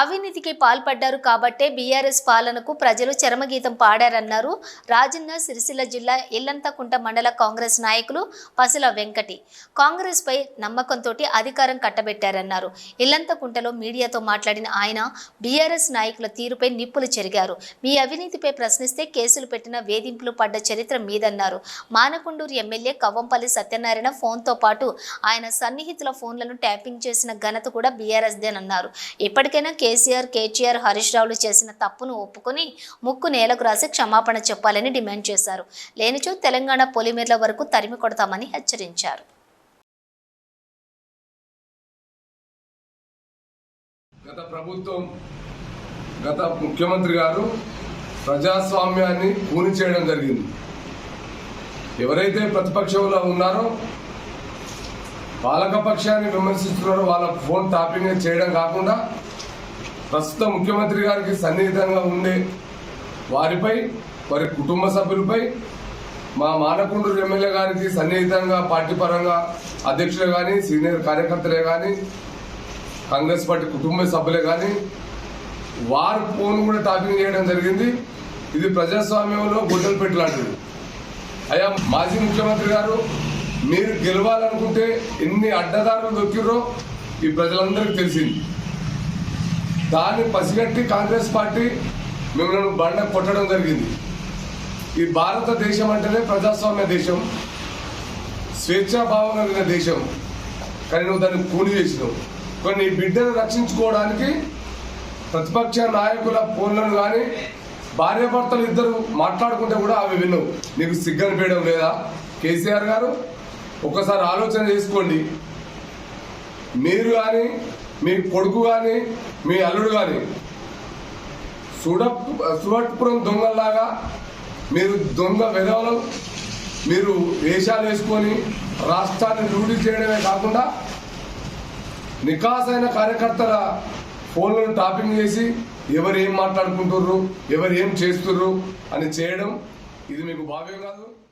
అవినీతికి పాల్పడ్డారు కాబట్టే బీఆర్ఎస్ పాలనకు ప్రజలు చరమగీతం పాడారన్నారు. రాజన్న సిరిసిల్ల జిల్లా ఇల్లంతకుంట మండల కాంగ్రెస్ నాయకులు పసుల వెంకటి. కాంగ్రెస్పై నమ్మకంతో అధికారం కట్టబెట్టారన్నారు. ఇల్లంతకుంటలో మీడియాతో మాట్లాడిన ఆయన బీఆర్ఎస్ నాయకుల తీరుపై నిప్పులు చెరిగారు. మీ అవినీతిపై ప్రశ్నిస్తే కేసులు పెట్టిన వేధింపులు పడ్డ చరిత్ర మీదన్నారు. మానకొండూరు ఎమ్మెల్యే కవ్వంపల్లి సత్యనారాయణ ఫోన్తో పాటు ఆయన సన్నిహితుల ఫోన్లను ట్యాపింగ్ చేసిన ఘనత కూడా బీఆర్ఎస్దేనన్నారు. ఇప్పటికైనా కేసీఆర్ కేటీఆర్ హరీష్ రావులు చేసిన తప్పును ఒప్పుకొని ముక్కు నేలకు రాసి క్షమాపణ చెప్పాలని డిమాండ్ చేశారు. లేనిచో తెలంగాణ పొలిమేర్ల వరకు తరిమి కొడతామని హెచ్చరించారు. గత ప్రభుత్వం గత ముఖ్యమంత్రి గారు ప్రజాస్వామ్యాన్ని పూని చేయడం జరిగింది. ఎవరైతే ప్రతిపక్షంలో ఉన్నారో పాలకపక్షాన్ని విమర్శిస్తున్నారో వాళ్ళ ఫోన్ టాపింగ్ చేయడం కాకుండా ప్రస్తుత ముఖ్యమంత్రి గారికి సన్నిహితంగా ఉండే వారిపై వారి కుటుంబ సభ్యులపై మా మానకొండూరు ఎమ్మెల్యే గారికి సన్నిహితంగా పార్టీ పరంగా అధ్యక్షులే కానీ సీనియర్ కార్యకర్తలే కానీ కాంగ్రెస్ పార్టీ కుటుంబ సభ్యులే కానీ వారు ఫోన్ కూడా టాపింగ్ చేయడం జరిగింది. ఇది ప్రజాస్వామ్యంలో గుడ్డలు పెట్టలాంటిది అయ్యా మాజీ ముఖ్యమంత్రి గారు మీరు గెలవాలనుకుంటే ఎన్ని అడ్డదారులు దొక్కిరో ఈ ప్రజలందరికీ తెలిసింది. దాన్ని పసిగట్టి కాంగ్రెస్ పార్టీ మిమ్మల్ని బండ కొట్టడం జరిగింది. ఈ భారతదేశం అంటేనే ప్రజాస్వామ్య దేశం స్వేచ్ఛాభావం కలిగిన దేశం. కానీ నువ్వు దాన్ని కూలి చేసినావు. కొన్ని బిడ్డను రక్షించుకోవడానికి ప్రతిపక్ష నాయకుల ఫోన్లను కానీ భార్యాభర్తలు ఇద్దరు మాట్లాడుకుంటే కూడా అవి విన్నావు నీకు సిగ్గనిపించడం లేదా? కేసీఆర్ గారు ఒక్కసారి ఆలోచన చేసుకోండి. మీరు కానీ మీ కొడుకు కానీ మీ అల్లుడు కానీ సుడ సువట్పురం దొంగల్లాగా మీరు దొంగ విధవలు మీరు వేషాలు వేసుకొని రాష్ట్రాన్ని లూటీ చేయడమే కాకుండా నికాసైన కార్యకర్తల ఫోన్లను టాపింగ్ చేసి ఎవరు ఏం మాట్లాడుకుంటుర్రు ఎవరు ఏం చేస్తుర్రు అని చేయడం ఇది మీకు భావ్యం కాదు.